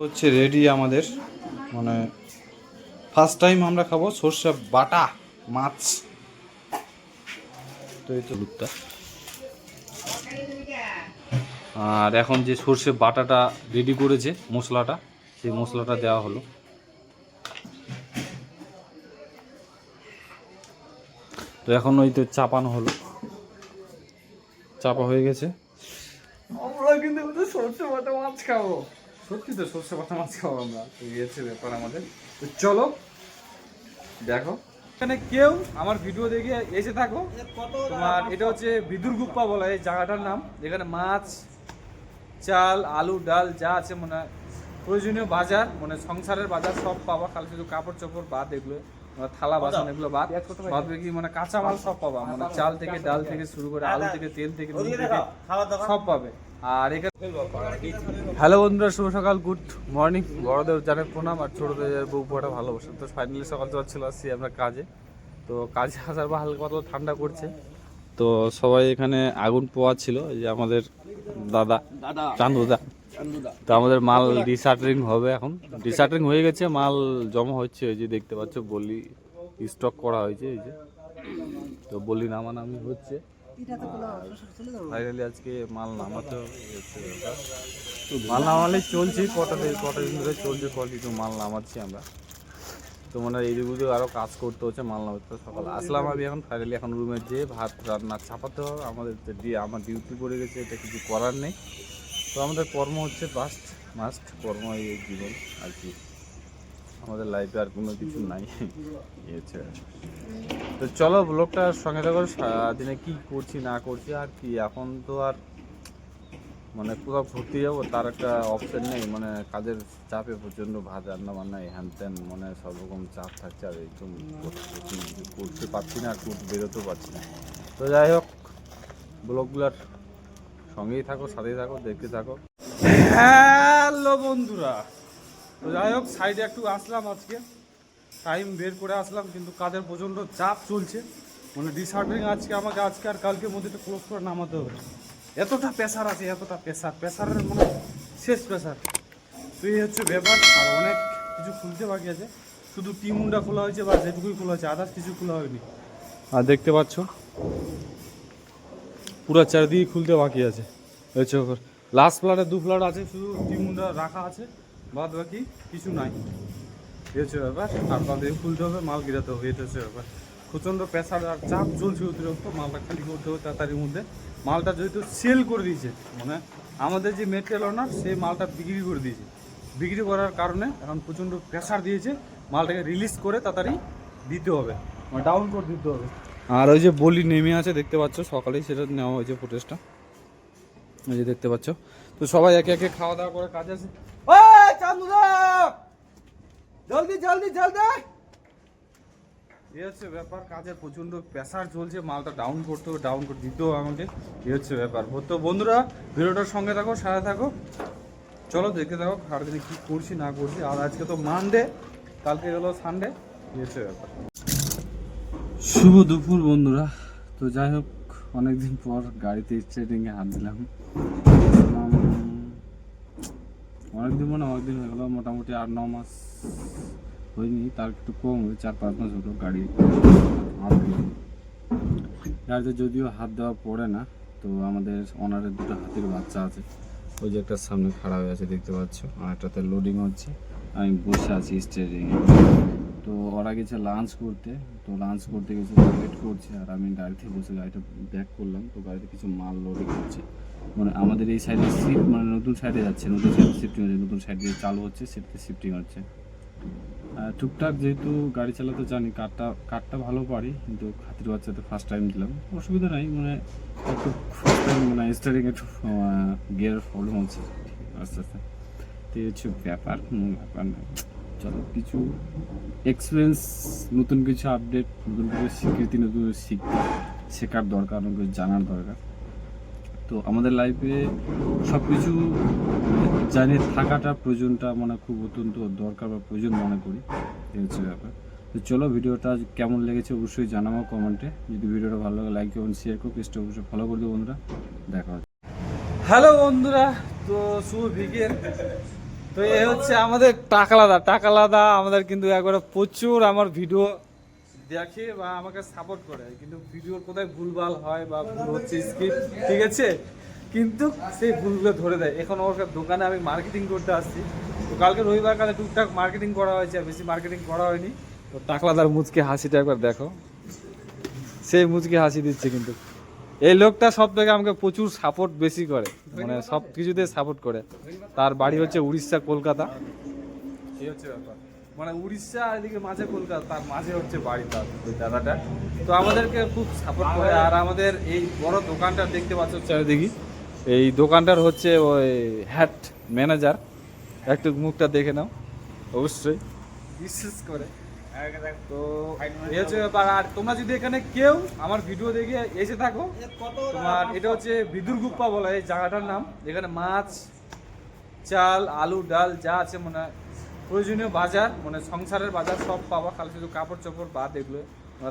হচ্ছে রেডি আমাদের মানে ফার্স্ট টাইম আমরা খাব সর্ষে বাটা মাছ। তো এই তো লুকটা আর এখন যে সর্ষে বাটাটা রেডি করেছে মশলাটা, সেই মশলাটা দেওয়া হলো। তো এখন ওই তো চাপানো হলো। চাপা হয়ে গেছে। আমরা কিন্তু সর্ষে বাটা মাছ খাব। সত্যি তো সর্ষে বাটা মাছ খাব আমরা। এই ব্যাপার আমাদের। তো চলো, দেখো। এখানে কেউ আমার ভিডিও দেখে এসে থাকো। তোমার এটা হচ্ছে বিদুর গুপ্পা বলা এই জায়গাটার নাম। যেখানে মাছ, চাল, আলু, ডাল যা আছে মানে প্রয়োজনীয় বাজার মানে সংসারের বাজার সব পাবা, খালি শুধু কাপড় চোপড় বাদ এগুলো। থালা বাসন এগুলো বাদ। বাদ বাকি মানে কাঁচা মাল সব পাবা। মানে চাল থেকে ডাল থেকে। শুরু করে আলু থেকে তেল থেকে নুন থেকে সব পাবে। আর এখানে হ্যালো বন্ধুরা শুভ সকাল গুড মর্নিং। বড়দের জানে প্রণাম আর ছোটদের বউ পোয়াটা ভালোবাসে। তো ফাইনালি সকাল সকাল চলে আসছি আমরা কাজে। তো কাজে আসার বা হালকা পাতলা ঠান্ডা করছে। তো সবাই এখানে আগুন পোয়া ছিল যে আমাদের দাদা চান্দুদা তো আমাদের মাল ডিসার্টারিং হবে এখন। ডিসার্টারিং হয়ে গেছে মাল জমা হচ্ছে ওই যে দেখতে পাচ্ছ বলি স্টক করা হয়েছে এই যে। তো বলি নামানামি হচ্ছে। ফাইনালি আজকে মাল নামাতে মাল নামালে চলছে কটা দিন কটা দিন ধরে চলছে কন্টিনিউ মাল নামাচ্ছি আমরা। তো মানে এইদিকে আরও কাজ করতে হচ্ছে মাল নামাতে। সকালে। আসলাম আমি এখন ফাইনালি এখন রুমে যেয়ে ভাত রান্না চাপাতে হবে। আমাদের তো আমার ডিউটি পড়ে গেছে এটা কিছু করার নেই। তো আমাদের কর্ম হচ্ছে মাস্ট মাস্ট কর্ম এই জীবন আর কি। আমাদের লাইফে আর কোনো কিছু নাই। এই তো চলো ব্লগটা সঙ্গে থাকো, সারাদিনে কি করছি, না করছি, আর কি, এখন তো আর মানে কোথাও ঘুরতে যাব, তার একটা অপশন নেই। মানে কাজের চাপে প্রচণ্ড ভাত রান্না বান্না হ্যান ত্যান মানে সব রকম চাপ থাকছে, আর একদম করতে- পারছি না, আর বেরোতেও পারছি না। তো যাই হোক ব্লগগুলার সঙ্গেই থাকো সাথেই থাকো দেখতে থাকো। হ্যালো বন্ধুরা তো যাই হোক সাইডে একটু আসলাম আজকে। টাইম বের করে আসলাম কিন্তু কাজের প্রচণ্ড চাপ চলছে। মানে ডিসার্টিং আজকে আমাকে আজকে আর কালকের মধ্যে একটু ক্লোজ করে নামাতে হবে। এতটা প্রেশার আছে এতটা প্রেশার প্রেশারের মানে শেষ প্রেশার তো এই হচ্ছে ব্যাপার আর অনেক কিছু খুলতে বাকি আছে। শুধু টিমুন্ডা খোলা হয়েছে বা যেটুকুই খোলা হয়েছে আদার্স কিছু খোলা হয়নি। আর দেখতে পাচ্ছ? পুরো চারিদিকে খুলতে বাকি আছে। লাস্ট ফ্লাটে দু ফ্লাট আছে, শুধু টিমুন্ডা রাখা আছে, বাদ বাকি কিছু নাই। এই ব্যাপার। আর তাদের খুলতে হবে, মাল গিরাতে হবে, এটা হচ্ছে ব্যাপার। প্রচণ্ড প্রেশার আর চাপ চলছে অতিরিক্ত, মালটা খালি করতে হবে তাড়াতাড়ির মধ্যে। মালটা যেহেতু সেল করে দিয়েছে মানে আমাদের যে মেটেরিয়াল ওনার সেই মালটা বিক্রি করে দিয়েছে। বিক্রি করার কারণে এখন প্রচণ্ড প্রেশার দিয়েছে, মালটাকে রিলিজ করে তাড়াতাড়ি দিতে হবে মানে ডাউন করে দিতে হবে। আর ওই যে বলি নেমে আছে, দেখতে পাচ্ছ? সকালেই সেটা নেওয়া হয়েছে ফুটেজটা ওই যে দেখতে পাচ্ছ? তো সবাই একে একে খাওয়া দাওয়া করে কাজে আছে। জলদি জলদি হচ্ছে ব্যাপার প্রচণ্ড প্রেশার চলছে, মালটা ডাউন করতে হবে ডাউন করে আমাকে। হচ্ছে ব্যাপার। তো বন্ধুরা সঙ্গে থাকো থাকো। চলো কী করছি, না করছি। আর আজকে তো কালকে গেলো সানডে এই হচ্ছে ব্যাপার। শুভ দুপুর, বন্ধুরা। তো যাই হোক, অনেকদিন পর গাড়িতে স্ট্রেটিংয়ে হাত দিলাম। অনেকদিন মানে অনেকদিন হয়ে গেলো, মোটামুটি আট ন মাস হয়নি, তার একটু কম হয়ে চার পাঁচ মাস হলো গাড়ি হাত দিলাম। গাড়িতে যদিও হাত দেওয়া পড়ে না, তো আমাদের অনারের দুটো হাতির বাচ্চা আছে। ওই যে একটা সামনে খাড়া হয়ে আছে, দেখতে পাচ্ছ, আর একটাতে লোডিং হচ্ছে। আমি বসে আছি স্টেরিংয়ে তো ওরা গেছে লাঞ্চ করতে, তো লাঞ্চ করতে গেছে ওয়েট করছে, আর আমি গাড়িতে বসে গাড়িটা ব্যাক করলাম, তো গাড়িতে কিছু মাল লোডিং হচ্ছে। মানে আমাদের এই সাইডে শিফট মানে নতুন সাইডে যাচ্ছে, নতুন সাইডে শিফটিং হচ্ছে, নতুন সাইডে চালু হচ্ছে সেটাতে শিফটিং হচ্ছে। টুকটাক যেহেতু গাড়ি চালাতে জানি, কারটা কারটা ভালো পারি, কিন্তু খাতির বাচ্চাতে ফার্স্ট টাইম দিলাম, অসুবিধা নাই মানে একটু ফার্স্ট টাইম মানে স্টারিং একটু গিয়ার প্রবলেম হচ্ছে, আস্তে আস্তে। তো এই হচ্ছে ব্যাপার ব্যাপার না। চলো, কিছু এক্সপিরিয়েন্স নতুন কিছু আপডেট নতুন কিছু স্বীকৃতি, নতুন শিখতে শেখার দরকার, নতুন কিছু জানার দরকার। তো আমাদের লাইফে সব কিছু জানিয়ে থাকাটা প্রয়োজনটা মানে খুব অত্যন্ত দরকার বা প্রয়োজন মনে করি এই হচ্ছে ব্যাপার। তো চলো, ভিডিওটা কেমন লেগেছে অবশ্যই জানাব কমেন্টে যদি ভিডিওটা ভালো লাগে লাইক এবং শেয়ার করো পেজটা অবশ্যই ফলো করে দেবো বন্ধুরা। দেখা হচ্ছে। হ্যালো বন্ধুরা, তো শুভ বিকেল। তো এ হচ্ছে আমাদের টাকালাদা। টাকালাদা আমাদের কিন্তু একবারে প্রচুর আমার ভিডিও দেখে বা আমাকে সাপোর্ট করে। কিন্তু ভিডিওর কোথায় ভুলভাল হয় বা ভুল হচ্ছে স্কিপ ঠিক আছে? কিন্তু সেই ভুলগুলো ধরে দেয়। এখন ওর দোকানে আমি মার্কেটিং করতে আসছি। তো কালকে রবিবার কালে টুকটাক মার্কেটিং করা হয়েছে, আর বেশি মার্কেটিং করা হয়নি। তো টাকলাদার মুচকে হাসিটা একবার দেখো। সেই মুচকে হাসি দিচ্ছে কিন্তু। এই লোকটা সব থেকে আমাকে প্রচুর সাপোর্ট বেশি করে। মানে সব কিছুতে সাপোর্ট করে। তার বাড়ি হচ্ছে উড়িষ্যা কলকাতা। এই হচ্ছে ব্যাপার। মানে উড়িষ্যা আর এদিকে মাঝে কলকাতা তার মাঝে হচ্ছে বাড়ি তার ওই দাদাটা। তো আমাদেরকে খুব সাপোর্ট করে। আর আমাদের এই বড় দোকানটা দেখতে পাচ্ছ চারিদিকে। এই দোকানটার হচ্ছে ওই হ্যাট ম্যানেজার একটু মুখটা দেখে নাও। অবশ্যই। বিশেষ করে তো এই হচ্ছে ব্যাপার। আর তোমরা যদি এখানে কেউ আমার ভিডিও দেখে এসে থাকো তোমার এটা হচ্ছে বিদুর গুপ্পা বলা এই জায়গাটার নাম। এখানে মাছ চাল আলু ডাল যা আছে মানে প্রয়োজনীয় বাজার মানে সংসারের বাজার সব পাবা খালি শুধু কাপড় চোপড় বাদ এগুলো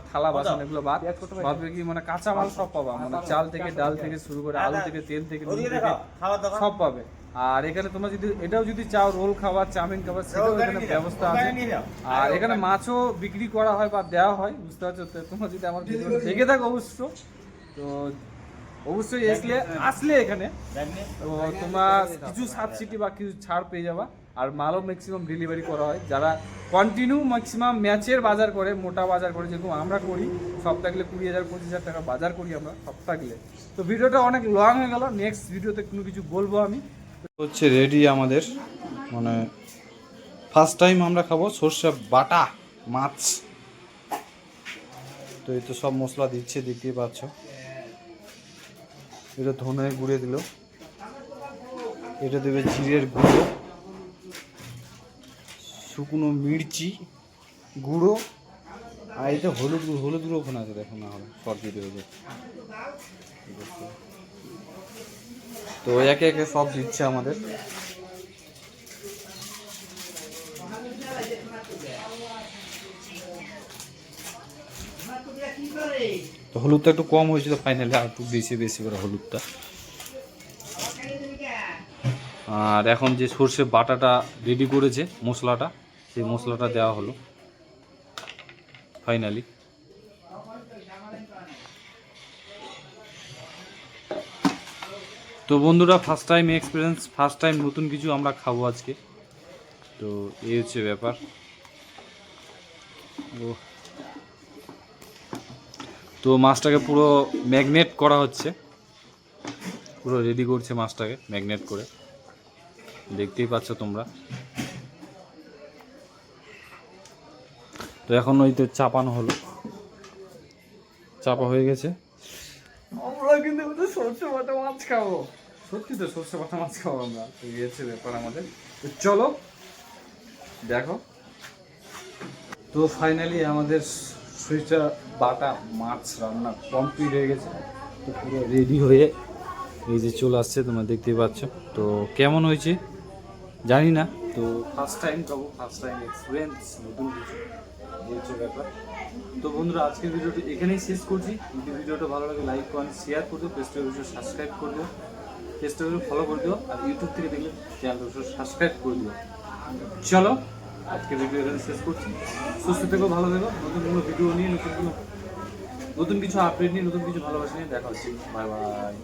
থালা বাসন এগুলো বাদ। বাদ কি মানে কাঁচা মাল সব পাবা মানে চাল থেকে ডাল থেকে শুরু করে আলু থেকে তেল থেকে সব পাবে। আর এখানে তোমরা যদি এটাও যদি চাও রোল খাবার চাউমিন খাবার সেটাও এখানে ব্যবস্থা আছে। আর এখানে মাছও বিক্রি করা হয় বা দেওয়া হয় বুঝতে পারছ? তো তোমরা যদি আমার দেখে থাকো অবশ্য। তো অবশ্যই আসলে আসলে এখানে। তো তোমরা কিছু সাবসিডি বা কিছু ছাড় পেয়ে যাবা। আর মালও ম্যাক্সিমাম ডেলিভারি করা হয়। যারা কন্টিনিউ ম্যাক্সিমাম ম্যাচের বাজার করে মোটা বাজার করে যেরকম আমরা করি সব থাকলে কুড়ি হাজার পঁচিশ হাজার টাকা বাজার করি আমরা সব থাকলে। তো ভিডিওটা অনেক লং হয়ে গেল। নেক্সট ভিডিওতে কোনো কিছু বলব আমি। হচ্ছে রেডি আমাদের। মানে ফার্স্ট টাইম আমরা খাব সর্ষে বাটা, মাছ। তো এই তো সব মশলা দিচ্ছে, দেখতেই পাচ্ছ। এটা ধনে গুঁড়ে দিল। এটা দেবে জিরের গুঁড়ো, শুকনো মির্চি গুঁড়ো, আর এটা হলুদ হলুদ গুঁড়ো ওখানে আছে, দেখো না হলে, শর্ট যায়। তো একে একে সব দিচ্ছে আমাদের। তো হলুদটা একটু কম হয়েছিল ফাইনালি আর একটু বেশি বেশি করে হলুদটা। আর এখন যে সর্ষে বাটাটা রেডি করেছে, মশলাটা, সেই মশলাটা দেওয়া হলো। ফাইনালি তো বন্ধুরা first time experience first time নতুন কিছু আমরা খাব আজকে। তো এই হচ্ছে ব্যাপার। ও তো মাছটাকে পুরো ম্যাগনেট করা হচ্ছে। পুরো রেডি করছে মাছটাকে, ম্যাগনেট করে। দেখতেই পাচ্ছ তোমরা। তো এখন ওই তো চাপানো হলো। চাপা হয়ে গেছে। সর্ষে বাটা মাছ খাব। সত্যি তো সর্ষে বাটা মাছ খাব আমরা। এই ব্যাপার আমাদের। তো চলো, দেখো। তো ফাইনালি আমাদের সুইচটা বাটা মাছ রান্না কমপ্লিট হয়ে গেছে। তো পুরো রেডি হয়ে এই যে চলে আসছে, তোমরা দেখতেই পাচ্ছ। তো কেমন হয়েছে? জানি না। তো ফার্স্ট টাইম খাব ফার্স্ট টাইম এক্সপিরিয়েন্স নতুন কিছু। হচ্ছে ব্যাপার। তো বন্ধুরা, আজকের ভিডিওটি এখানেই শেষ করছি। যদি ভিডিওটা ভালো লাগে লাইক করেন শেয়ার করে দিও পেজটা অবশ্যই সাবস্ক্রাইব করে দিও পেজটা ফলো করে দিও। আর ইউটিউব থেকে দেখলে চ্যানেলটা অবশ্যই সাবস্ক্রাইব করে দিও। চলো আজকে ভিডিও এখানে শেষ করছি। সুস্থ থেকো, ভালো থেকো। নতুন কোনো ভিডিও নিয়ে, নতুন কোনো, নতুন কিছু আপডেট নিয়ে, নতুন কিছু ভালোবাসা নিয়ে দেখা হচ্ছে। Bye bye